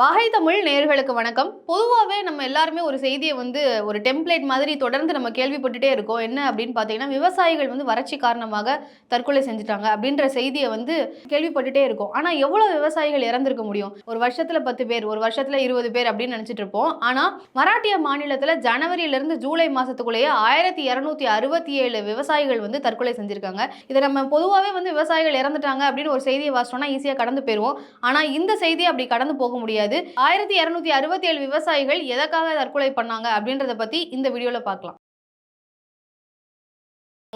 வாகை தமிழ் நேர்களுக்கு வணக்கம். பொதுவாகவே நம்ம எல்லாருமே ஒரு செய்தியை வந்து ஒரு டெம்ப்ளேட் மாதிரி தொடர்ந்து நம்ம கேள்விப்பட்டுட்டே இருக்கோம். என்ன அப்படின்னு பார்த்தீங்கன்னா விவசாயிகள் வந்து வறட்சி காரணமாக தற்கொலை செஞ்சுட்டாங்க அப்படின்ற செய்தியை வந்து கேள்விப்பட்டுட்டே இருக்கோம். ஆனால் எவ்வளோ விவசாயிகள் இறந்துருக்க முடியும்? ஒரு வருஷத்தில் பத்து பேர் ஒரு வருஷத்தில் இருபது பேர் அப்படின்னு நினச்சிட்டு இருப்போம். ஆனால் மராட்டிய மாநிலத்தில் ஜனவரியிலிருந்து ஜூலை மாதத்துக்குள்ளேயே ஆயிரத்தி இரநூத்தி அறுபத்தி ஏழு விவசாயிகள் வந்து தற்கொலை செஞ்சுருக்காங்க. இதை நம்ம பொதுவாகவே வந்து விவசாயிகள் இறந்துட்டாங்க அப்படின்னு ஒரு செய்தியை வாசிச்சோம்னா ஈஸியாக கடந்து போயிடுவோம் ஆனால் இந்த செய்தியை அப்படி கடந்து போக முடியாது. கிடையாது ஆயிரத்தி இரநூத்தி அறுபத்தி ஏழு விவசாயிகள் எதற்காக தற்கொலை பண்ணாங்க அப்படின்றத பத்தி இந்த வீடியோல பார்க்கலாம்.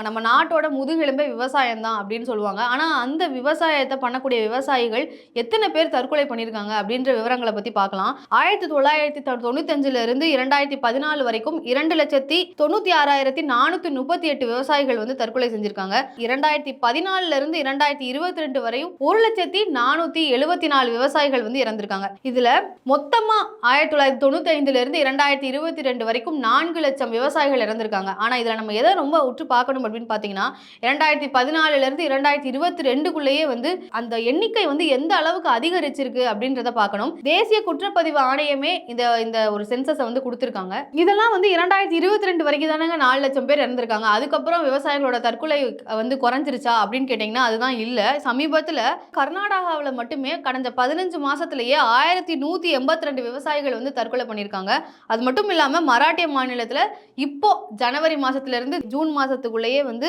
நம்ம நாட்டோட முதுகெலும்பே விவசாயம் தான் அப்படின்னு சொல்லுவாங்க. ஆனால் அந்த விவசாயத்தை பண்ணக்கூடிய விவசாயிகள் எத்தனை பேர் தற்கொலை பண்ணியிருக்காங்க அப்படின்ற விவரங்களை பற்றி பார்க்கலாம். ஆயிரத்தி தொள்ளாயிரத்தி தொண்ணூத்தஞ்சுல இருந்து இரண்டாயிரத்தி பதினாலு வரைக்கும் இரண்டு லட்சத்தி தொண்ணூற்றி ஆறாயிரத்தி நானூற்றி முப்பத்தி எட்டு விவசாயிகள் வந்து தற்கொலை செஞ்சிருக்காங்க. இரண்டாயிரத்தி பதினாலுல இருந்து இரண்டாயிரத்தி இருபத்தி ரெண்டு வரையும் ஒரு லட்சத்தி நானூற்றி எழுபத்தி நாலு விவசாயிகள் வந்து இறந்திருக்காங்க. இதில் மொத்தமாக ஆயிரத்தி தொள்ளாயிரத்தி தொண்ணூத்தி இருந்து இரண்டாயிரத்தி இருபத்தி ரெண்டு வரைக்கும் நான்கு லட்சம் விவசாயிகள் இறந்திருக்காங்க. ஆனால் இதில் நம்ம எதை ரொம்ப உற்று பார்க்கணும் அப்படின்னு பார்த்தீங்கன்னா இரண்டாயிரத்தி பதினாலுலேருந்து இரண்டாயிரத்தி இருபத்தி ரெண்டுக்குள்ளேயே வந்து அந்த எண்ணிக்கை வந்து எந்த அளவுக்கு அதிகரிச்சிருக்கு அப்படின்றத பார்க்கணும். தேசிய குற்றப்பதிவு ஆணையமே இந்த இந்த ஒரு சென்சஸை வந்து கொடுத்துருக்காங்க. இதெல்லாம் வந்து இரண்டாயிரத்தி இருபத்தி ரெண்டு வரைக்கும் தானங்க நாலு லட்சம் பேர் இறந்துருக்காங்க. அதுக்கப்புறம் விவசாயிகளோட தற்கொலை வந்து குறைஞ்சிருச்சா அப்படின்னு கேட்டிங்கன்னா அதுதான் இல்லை. சமீபத்தில் கர்நாடகாவில் மட்டுமே கடந்த பதினஞ்சு மாசத்திலேயே ஆயிரத்தி நூற்றி எண்பத்தி ரெண்டு விவசாயிகள் வந்து தற்கொலை பண்ணியிருக்காங்க. அது மட்டும் இல்லாமல் மராட்டிய மாநிலத்தில் இப்போ ஜனவரி மாதத்துலேருந்து ஜூன் மாதத்துக்குள்ளேயே நாட்டிலேயே வந்து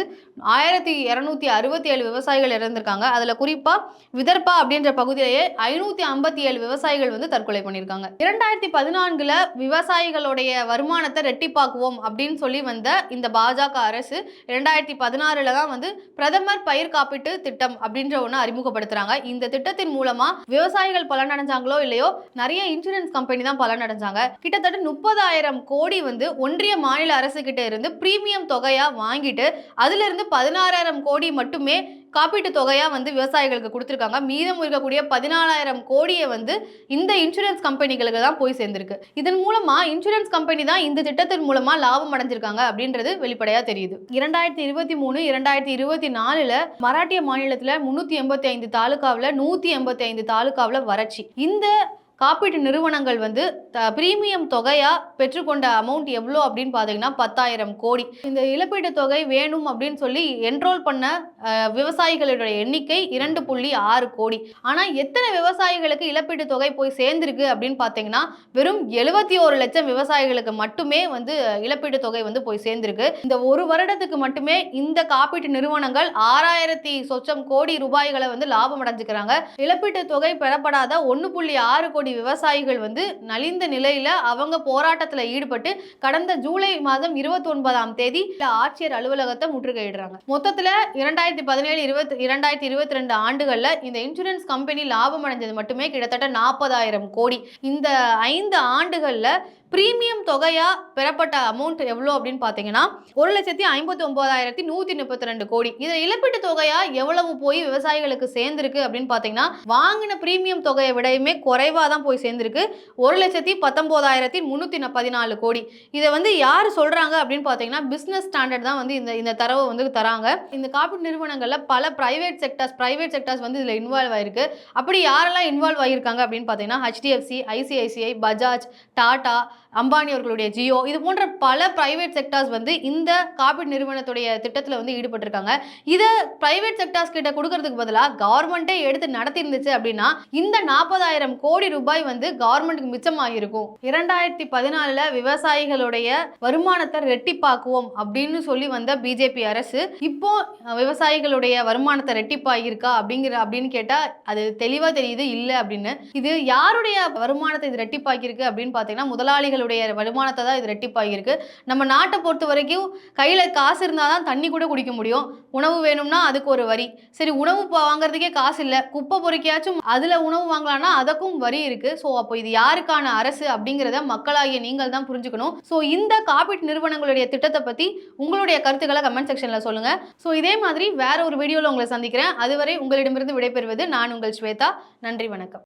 ஆயிரத்தி இரநூத்தி அறுபத்தி ஏழு விவசாயிகள் இறந்திருக்காங்க. அதில் குறிப்பாக விதர்பா அப்படின்ற பகுதியிலேயே ஐநூற்றி ஐம்பத்தி ஏழு விவசாயிகள் வந்து தற்கொலை பண்ணியிருக்காங்க. இரண்டாயிரத்தி பதினான்கில் விவசாயிகளுடைய வருமானத்தை ரெட்டிப்பாக்குவோம் அப்படின்னு சொல்லி வந்த இந்த பாஜக அரசு இரண்டாயிரத்தி பதினாறுல தான் வந்து பிரதமர் பயிர் காப்பீட்டு திட்டம் அப்படின்ற ஒன்று அறிமுகப்படுத்துறாங்க. இந்த திட்டத்தின் மூலமா விவசாயிகள் பலனடைஞ்சாங்களோ இல்லையோ நிறைய இன்சூரன்ஸ் கம்பெனி தான் பலனடைஞ்சாங்க. கிட்டத்தட்ட முப்பதாயிரம் கோடி வந்து ஒன்றிய மாநில அரசு கிட்ட இருந்து பிரீமியம் தொகையா வாங்கிட்டு அதிலிருந்து பதினாறாயிரம் கோடி மட்டுமே காப்பீட்டு தொகையாக வந்து விவசாயிகளுக்கு கொடுத்துருக்காங்க. மீதம் இருக்கக்கூடிய பதினாலாயிரம் கோடியை வந்து இந்த இன்சூரன்ஸ் கம்பெனிகளுக்கு தான் போய் சேர்ந்திருக்கு. இதன் மூலமாக இன்சூரன்ஸ் கம்பெனி தான் இந்த திட்டத்தின் மூலமாக லாபம் அடைஞ்சிருக்காங்க அப்படின்றது வெளிப்படையாக தெரியுது. இரண்டாயிரத்தி இருபத்தி மூணு இரண்டாயிரத்தி இருபத்தி நாலில் மராட்டிய மாநிலத்தில் முந்நூற்றி எண்பத்தி ஐந்து தாலுக்காவில் நூற்றி எண்பத்தி ஐந்து தாலுக்காவில் வறட்சி. இந்த காப்பீட்டு நிறுவனங்கள் வந்து பிரீமியம் தொகையாக பெற்றுக்கொண்ட அமௌண்ட் எவ்வளோ அப்படின்னு பார்த்தீங்கன்னா பத்தாயிரம் கோடி. இந்த இழப்பீட்டு தொகை வேணும் அப்படின்னு சொல்லி என்ரோல் பண்ண விவசாயிகளுடைய எண்ணிக்கை இரண்டு புள்ளி ஆறு கோடி. ஆனால் எத்தனை விவசாயிகளுக்கு இழப்பீட்டு தொகை போய் சேர்ந்திருக்கு அப்படின்னு பார்த்தீங்கன்னா வெறும் எழுபத்தி ஒரு லட்சம் விவசாயிகளுக்கு மட்டுமே வந்து இழப்பீட்டு தொகை வந்து போய் சேர்ந்திருக்கு. இந்த ஒரு வருடத்துக்கு மட்டுமே இந்த காப்பீட்டு நிறுவனங்கள் ஆறாயிரத்தி சொச்சம் கோடி ரூபாய்களை வந்து லாபம் அடைஞ்சுக்கிறாங்க. இழப்பீட்டு தொகை பெறப்படாத ஒன்று புள்ளி ஆறு கோடி கோடி விவசாயிகள் வந்து நலிந்த நிலையில அவங்க போராட்டத்தில் ஈடுபட்டு கடந்த ஜூலை மாதம் இருபத்தி ஒன்பதாம் தேதி ஆட்சியர் அலுவலகத்தை முற்றுகையிடுறாங்க. மொத்தத்தில் இரண்டாயிரத்தி பதினேழு இருபத்தி இரண்டாயிரத்தி இருபத்தி ரெண்டு ஆண்டுகளில் இந்த இன்சூரன்ஸ் கம்பெனி லாபம் அடைஞ்சது மட்டுமே கிட்டத்தட்ட நாற்பதாயிரம் கோடி. இந்த ஐந்து ஆண்டுகளில் ப்ரீமியம் தொகையாக பெறப்பட்ட அமௌண்ட் எவ்வளோ அப்படின்னு பார்த்தீங்கன்னா ஒரு லட்சத்தி ஐம்பத்தி ஒன்பதாயிரத்தி நூற்றி முப்பத்தி ரெண்டு கோடி. இதில் இழப்பீட்டு தொகையாக எவ்வளவு போய் விவசாயிகளுக்கு சேர்ந்துருக்கு அப்படின்னு பார்த்தீங்கன்னா வாங்கின ப்ரீமியம் தொகையை விடையுமே குறைவாக தான் போய் சேர்ந்துருக்கு. ஒரு லட்சத்தி பத்தொம்போதாயிரத்தி முந்நூற்றி பதினாலு கோடி. இதை வந்து யார் சொல்கிறாங்க அப்படின்னு பார்த்தீங்கன்னா பிஸ்னஸ் ஸ்டாண்டர்ட் தான் வந்து இந்த இந்த தரவை வந்து தராங்க. இந்த காப்பீட்டு நிறுவனங்களில் பல ப்ரைவேட் செக்டர்ஸ் ப்ரைவேட் செக்டர்ஸ் வந்து இதில் இன்வால்வ் ஆயிருக்கு. அப்படி யாரெல்லாம் இன்வால்வ் ஆகியிருக்காங்க அப்படின்னு பார்த்தீங்கன்னா ஹெச்டிஎஃப்சி ஐசிஐசிஐ பஜாஜ் டாடா அம்பானி அவர்களுடைய ஜியோ இது போன்ற பல பிரைவேட் செக்டார்ஸ் வந்து இந்த காப்பீடு நிறுவனத்துடைய திட்டத்தில் வந்து ஈடுபட்டிருக்காங்க. இதை பிரைவேட் செக்டார்ஸ் கிட்ட கொடுக்கறதுக்கு பதிலாக கவர்மெண்ட்டே எடுத்து நடத்தி இருந்துச்சு அப்படின்னா இந்த நாற்பதாயிரம் கோடி ரூபாய் வந்து கவர்மெண்ட்டுக்கு மிச்சமாகிருக்கும் இரண்டாயிரத்தி பதினாலில் விவசாயிகளுடைய வருமானத்தை ரெட்டிப்பாக்குவோம் அப்படின்னு சொல்லி வந்த பிஜேபி அரசு இப்போ விவசாயிகளுடைய வருமானத்தை ரெட்டிப்பாகிருக்கா அப்படிங்கிற அப்படின்னு கேட்டால் அது தெளிவாக தெரியுது இல்லை அப்படின்னு. இது யாருடைய வருமானத்தை இது ரெட்டிப்பாக்கியிருக்கு அப்படின்னு பார்த்தீங்கன்னா முதலாளிகள் மக்களுடைய வருமானத்தை தான் இது ரெட்டிப்பாகிருக்கு நம்ம நாட்டை பொறுத்த வரைக்கும் கையில் காசு இருந்தால் தான் தண்ணி கூட குடிக்க முடியும். உணவு வேணும்னா அதுக்கு ஒரு வரி. சரி உணவு வாங்குறதுக்கே காசு இல்லை. குப்பை பொறுக்கியாச்சும் அதில் உணவு வாங்கலாம்னா அதுக்கும் வரி இருக்குது ஸோ அப்போ இது யாருக்கான அரசு அப்படிங்கிறத மக்களாகிய நீங்கள் தான் புரிஞ்சுக்கணும். ஸோ இந்த காப்பீட்டு நிறுவனங்களுடைய திட்டத்தை பற்றி உங்களுடைய கருத்துக்களை கமெண்ட் செக்ஷனில் சொல்லுங்கள் ஸோ இதே மாதிரி வேற ஒரு வீடியோவில் உங்களை சந்திக்கிறேன். அதுவரை உங்களிடமிருந்து விடைபெறுவது நான் உங்கள் ஸ்வேதா. நன்றி வணக்கம்.